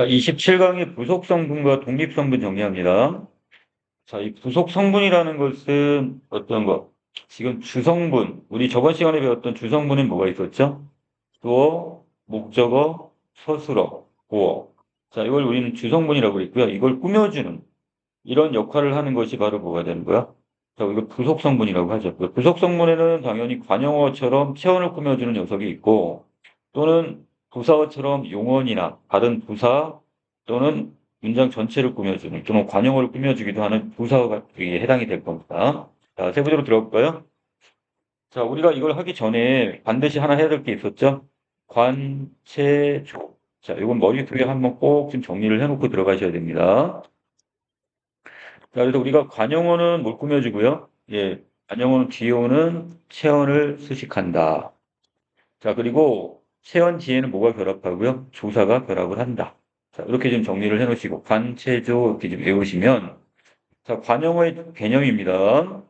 자, 27강의 부속 성분과 독립 성분 정리합니다. 자, 이 부속 성분이라는 것은 어떤 거? 지금 주성분, 우리 저번 시간에 배웠던 주성분은 뭐가 있었죠? 주어, 목적어, 서술어, 보어. 자, 이걸 우리는 주성분이라고 그랬고요. 이걸 꾸며주는 이런 역할을 하는 것이 바로 뭐가 되는 거야? 자, 이거 부속 성분이라고 하죠. 그 부속 성분에는 당연히 관용어처럼 체온을 꾸며주는 녀석이 있고 또는 부사어처럼 용언이나 다른 부사 또는 문장 전체를 꾸며주는 또는 관용어를 꾸며주기도 하는 부사어가 해당이 될 겁니다. 자, 세부적으로 들어볼까요? 자, 우리가 이걸 하기 전에 반드시 하나 해야 될 게 있었죠? 관체조. 자, 이건 머릿속에 한번 꼭 좀 정리를 해놓고 들어가셔야 됩니다. 자, 그래서 우리가 관용어는 뭘 꾸며주고요? 예, 관용어는 뒤에 오는 체언을 수식한다. 자, 그리고 체언 뒤에는 뭐가 결합하고요? 조사가 결합을 한다. 자, 이렇게 좀 정리를 해 놓으시고, 관체조 이렇게 좀 외우시면, 자, 관용어의 개념입니다.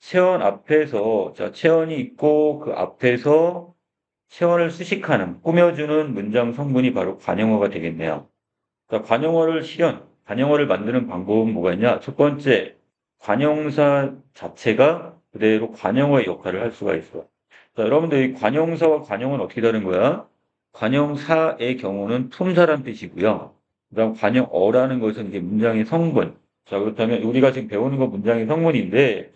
체언 앞에서, 자, 체언이 있고, 그 앞에서 체언을 수식하는, 꾸며주는 문장 성분이 바로 관용어가 되겠네요. 자, 관용어를 실현, 관용어를 만드는 방법은 뭐가 있냐? 첫 번째, 관용사 자체가 그대로 관용어의 역할을 할 수가 있어요. 자, 여러분들 이 관용사와 관용은 어떻게 다른 거야? 관용사의 경우는 품사란 뜻이고요. 그다음 관용어라는 것은 이제 문장의 성분. 자, 그렇다면 우리가 지금 배우는 건 문장의 성분인데,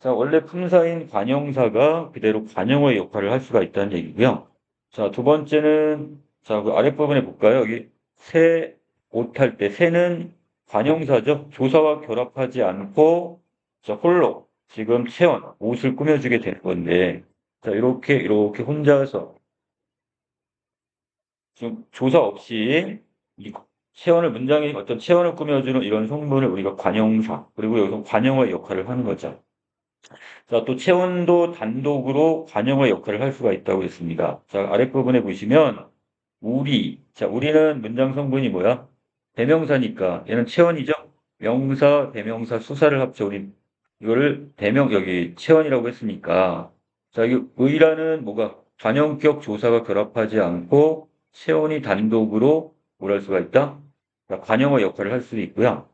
자, 원래 품사인 관용사가 그대로 관용어의 역할을 할 수가 있다는 얘기고요. 자, 두 번째는, 자, 그 아랫부분에 볼까요? 여기 새, 옷 할 때, 새는 관용사죠. 조사와 결합하지 않고, 자, 홀로 지금 체온, 옷을 꾸며주게 되는 건데, 자, 이렇게, 이렇게 혼자서, 지금 조사 없이, 이 체온을, 문장에 어떤 체온을 꾸며주는 이런 성분을 우리가 관용사, 그리고 여기서 관용어의 역할을 하는 거죠. 자, 또 체온도 단독으로 관용어의 역할을 할 수가 있다고 했습니다. 자, 아랫부분에 보시면, 우리. 자, 우리는 문장 성분이 뭐야? 대명사니까, 얘는 체온이죠? 명사, 대명사, 수사를 합쳐 우리 이거를 대명, 여기 체온이라고 했으니까, 자, 이 의라는 뭐가 관용격 조사가 결합하지 않고 체온이 단독으로 뭘 할 수가 있다? 자, 관용어 역할을 할 수도 있고요.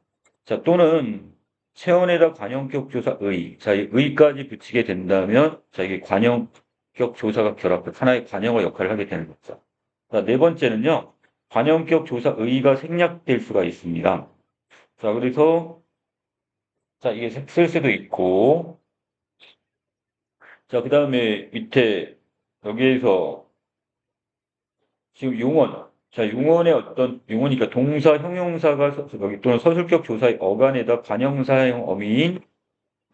자, 또는 체온에다 관용격 조사 의. 자, 이 의까지 붙이게 된다면, 자, 이게 관용격 조사가 결합해 하나의 관용어 역할을 하게 되는 거죠. 자, 네 번째는요, 관용격 조사 의가 생략될 수가 있습니다. 자, 그래서, 자, 이게 쓸 수도 있고, 자, 그 다음에 밑에, 여기에서, 지금 용언. 자, 용언의 어떤, 용언이니까 동사, 형용사가 서- 여기 또는 서술격 조사의 어간에다 관형사형 어미인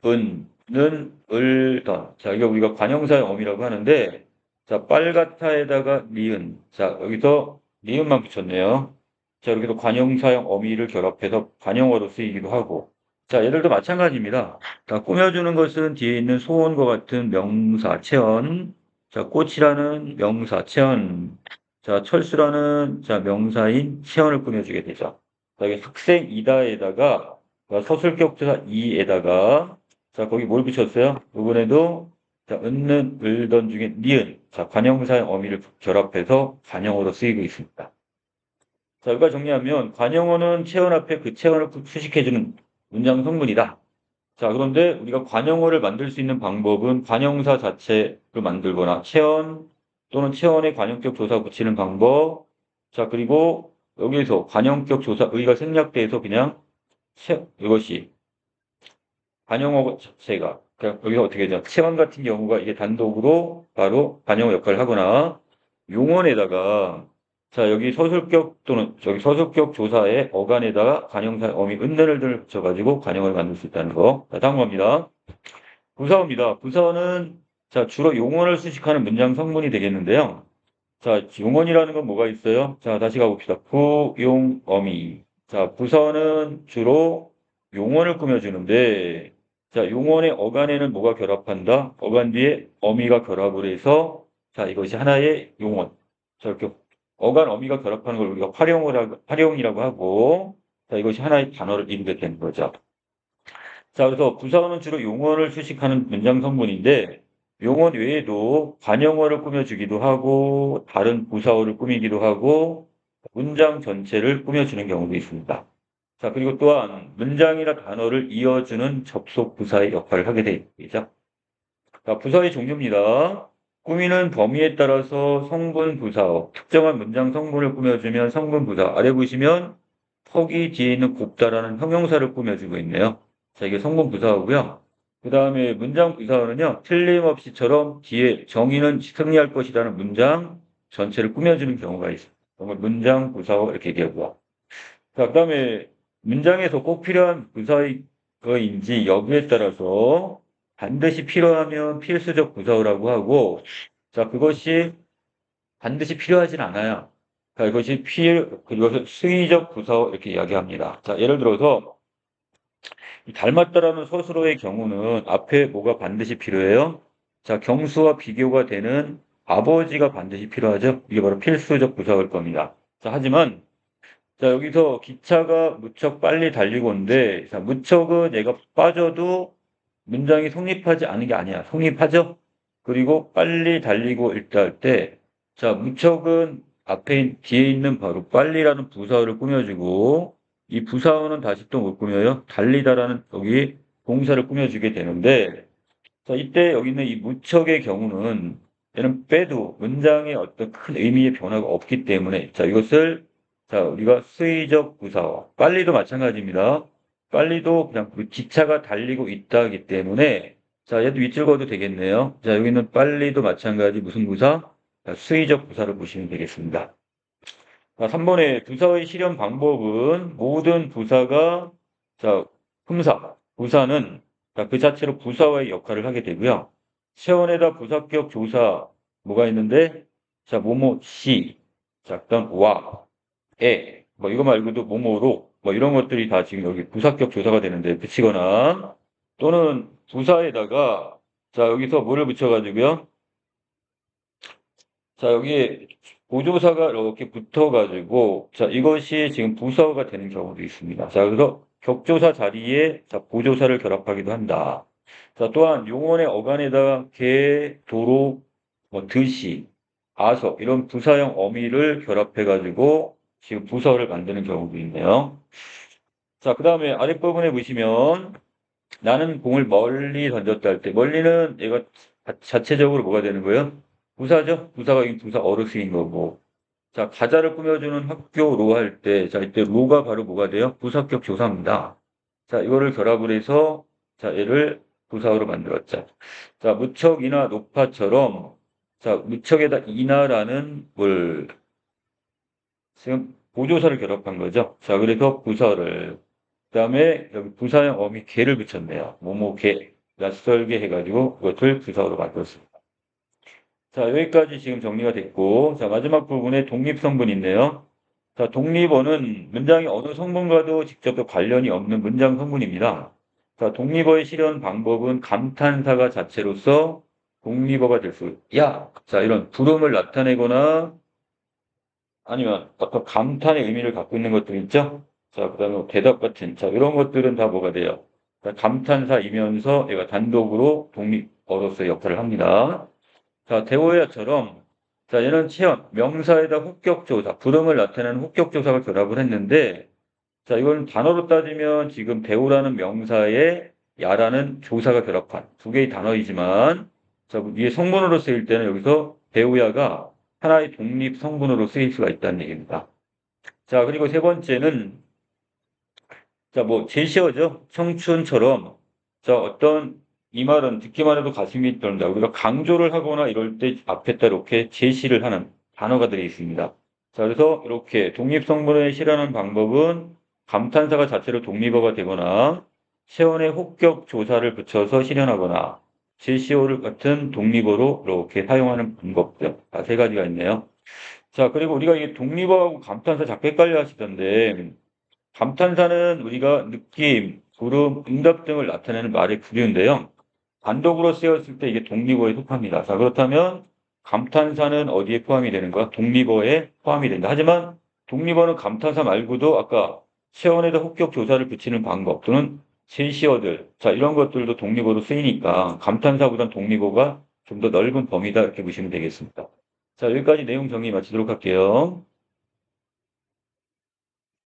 은, 는, 을, 던. 자, 이거 우리가 관형사의 어미라고 하는데, 자, 빨갛다에다가 니은. 자, 여기서 니은만 붙였네요. 자, 여기도 관형사형 어미를 결합해서 관형어로 쓰이기도 하고. 자, 얘들도 마찬가지입니다. 자, 꾸며주는 것은 뒤에 있는 소원과 같은 명사, 체언. 자, 꽃이라는 명사, 체언. 자, 철수라는 자, 명사인 체언을 꾸며주게 되죠. 자, 여기 학생 이다에다가 자, 서술격 조사 이에다가 자, 거기 뭘 붙였어요? 이번에도 자, 은는, 을던 중에 니은. 자, 관형사의 어미를 결합해서 관형어로 쓰이고 있습니다. 자, 여기까지 정리하면 관형어는 체언 앞에 그 체언을 수식해주는 문장 성분이다. 자, 그런데 우리가 관형어를 만들 수 있는 방법은 관형사 자체를 만들거나 체언 또는 체언에 관형격 조사 붙이는 방법. 자, 그리고 여기에서 관형격 조사 의가 생략돼서 그냥 체, 이것이 관형어 자체가 그러니까 여기서 어떻게 되죠? 체언 같은 경우가 이게 단독으로 바로 관형어 역할을 하거나 용언에다가 자, 여기 서술격 또는 저기 서술격 조사의 어간에다가 관형사 어미 은는을 들 붙여가지고 관형을 만들 수 있다는 거. 자, 다음 겁니다. 부사어입니다. 부사어는 자, 주로 용언을 수식하는 문장 성분이 되겠는데요. 자, 용언이라는 건 뭐가 있어요? 자, 다시 가봅시다. 부, 용, 어미. 자, 부사어는 주로 용언을 꾸며주는데, 자, 용언의 어간에는 뭐가 결합한다? 어간 뒤에 어미가 결합을 해서, 자, 이것이 하나의 용언. 자, 이렇게 어간 어미가 결합하는 걸 우리가 활용을, 활용이라고 하고, 자, 이것이 하나의 단어를 되는 거죠. 자, 그래서 부사어는 주로 용언을 수식하는 문장 성분인데, 용언 외에도 관형어를 꾸며주기도 하고, 다른 부사어를 꾸미기도 하고, 문장 전체를 꾸며주는 경우도 있습니다. 자, 그리고 또한 문장이나 단어를 이어주는 접속 부사의 역할을 하게 되죠. 자, 부사의 종류입니다. 꾸미는 범위에 따라서 성분 부사어, 특정한 문장 성분을 꾸며주면 성분 부사. 아래 보시면 턱이 뒤에 있는 곱다라는 형용사를 꾸며주고 있네요. 자, 이게 성분 부사어고요. 그 다음에 문장 부사어는요, 틀림없이처럼 뒤에 정의는 승리할 것이라는 문장 전체를 꾸며주는 경우가 있어요. 그걸 문장 부사어 이렇게 얘기하고요. 자, 그 다음에 문장에서 꼭 필요한 부사어인지 여부에 따라서 반드시 필요하면 필수적 부사어라고 하고, 자, 그것이 반드시 필요하진 않아요. 자, 이것이 필, 그것을 수의적 부사어 이렇게 이야기합니다. 자, 예를 들어서, 닮았다라는 서술어의 경우는 앞에 뭐가 반드시 필요해요? 자, 경수와 비교가 되는 아버지가 반드시 필요하죠? 이게 바로 필수적 부사어일 겁니다. 자, 하지만, 자, 여기서 기차가 무척 빨리 달리고 온데, 자, 무척은 얘가 빠져도 문장이 성립하지 않은 게 아니야. 성립하죠? 그리고 빨리 달리고 있다 할 때, 자, 무척은 앞에 뒤에 있는 바로 빨리라는 부사어를 꾸며주고, 이 부사어는 다시 또 못 꾸며요? 달리다라는 여기 동사를 꾸며주게 되는데, 자, 이때 여기 있는 이 무척의 경우는 얘는 빼도 문장에 어떤 큰 의미의 변화가 없기 때문에, 자, 이것을 자, 우리가 수의적 부사어, 빨리도 마찬가지입니다. 빨리도 그냥 그 기차가 달리고 있다기 때문에 자 얘도 그어도 되겠네요. 자 여기는 빨리도 마찬가지 무슨 부사? 자, 수의적 부사를 보시면 되겠습니다. 자 3번의 부사의 실현 방법은 모든 부사가 자 품사, 부사는 자, 그 자체로 부사와의 역할을 하게 되고요. 체원에다 부사격 조사 뭐가 있는데 자 뭐뭐 시, 자 그다음 와, 에, 뭐 이거 말고도 뭐뭐로 뭐 이런 것들이 다 지금 여기 부사격 조사가 되는데 붙이거나 또는 부사에다가 자 여기서 뭐를 붙여가지고요. 자 여기 보조사가 이렇게 붙어가지고 자 이것이 지금 부사가 되는 경우도 있습니다. 자 그래서 격조사 자리에 자 보조사를 결합하기도 한다. 자 또한 용언의 어간에다가 개, 도로, 뭐 드시, 아서 이런 부사형 어미를 결합해가지고 지금 부서를 만드는 경우도 있네요. 자, 그 다음에 아랫부분에 보시면 나는 공을 멀리 던졌다 할 때 멀리는 얘가 자체적으로 뭐가 되는 거예요? 부사죠? 부사가 이 부사 어르스인 거고. 자, 가자를 꾸며주는 학교로 할 때, 자, 이때 로가 바로 뭐가 돼요? 부사격 조사입니다. 자, 이거를 결합을 해서, 자, 얘를 부사어로 만들었자. 자, 무척이나 높아처럼, 자, 무척에다 이나라는 뭘, 지금 보조사를 결합한 거죠. 자, 그래서 부사를. 그 다음에 여기 부사형 어미 개를 붙였네요. 모모 개, 낯설게 해가지고 그것을 부사로 만들었습니다. 자, 여기까지 지금 정리가 됐고, 자, 마지막 부분에 독립성분이 있네요. 자, 독립어는 문장이 어느 성분과도 직접 관련이 없는 문장 성분입니다. 자, 독립어의 실현 방법은 감탄사가 자체로서 독립어가 될 수, 야! 자, 이런 부름을 나타내거나 아니면 어떤 감탄의 의미를 갖고 있는 것들 있죠? 자, 그 다음에 대답 같은, 자, 이런 것들은 다 뭐가 돼요? 감탄사이면서 얘가 단독으로 독립어로서의 역할을 합니다. 자, 대오야처럼, 자, 얘는 체험, 명사에다 후격조사, 부름을 나타내는 후격조사가 결합을 했는데, 자, 이건 단어로 따지면 지금 대우라는 명사에 야라는 조사가 결합한 두 개의 단어이지만, 자, 위에 성분으로 쓰일 때는 여기서 대우야가 하나의 독립 성분으로 쓰일 수가 있다는 얘기입니다. 자, 그리고 세 번째는 자, 뭐 제시어죠. 청춘처럼 자, 어떤 이 말은 듣기만 해도 가슴이 떨린다. 우리가 강조를 하거나 이럴 때 앞에다 이렇게 제시를 하는 단어가 들어 있습니다. 자, 그래서 이렇게 독립 성분을 실현하는 방법은 감탄사가 자체로 독립어가 되거나 세원의 혹격 조사를 붙여서 실현하거나 제시어를 같은 독립어로 이렇게 사용하는 방법들. 아, 세 가지가 있네요. 자, 그리고 우리가 이게 독립어하고 감탄사 자꾸 헷갈려 하시던데, 감탄사는 우리가 느낌, 구름, 응답 등을 나타내는 말의 부류인데요. 단독으로 쓰였을 때 이게 독립어에 속합니다. 자, 그렇다면 감탄사는 어디에 포함이 되는가? 독립어에 포함이 된다. 하지만 독립어는 감탄사 말고도 아까 세원에다 혹격 조사를 붙이는 방법 또는 제시어들, 자, 이런 것들도 독립어로 쓰이니까 감탄사보단 독립어가 좀 더 넓은 범위다 이렇게 보시면 되겠습니다. 자, 여기까지 내용 정리 마치도록 할게요.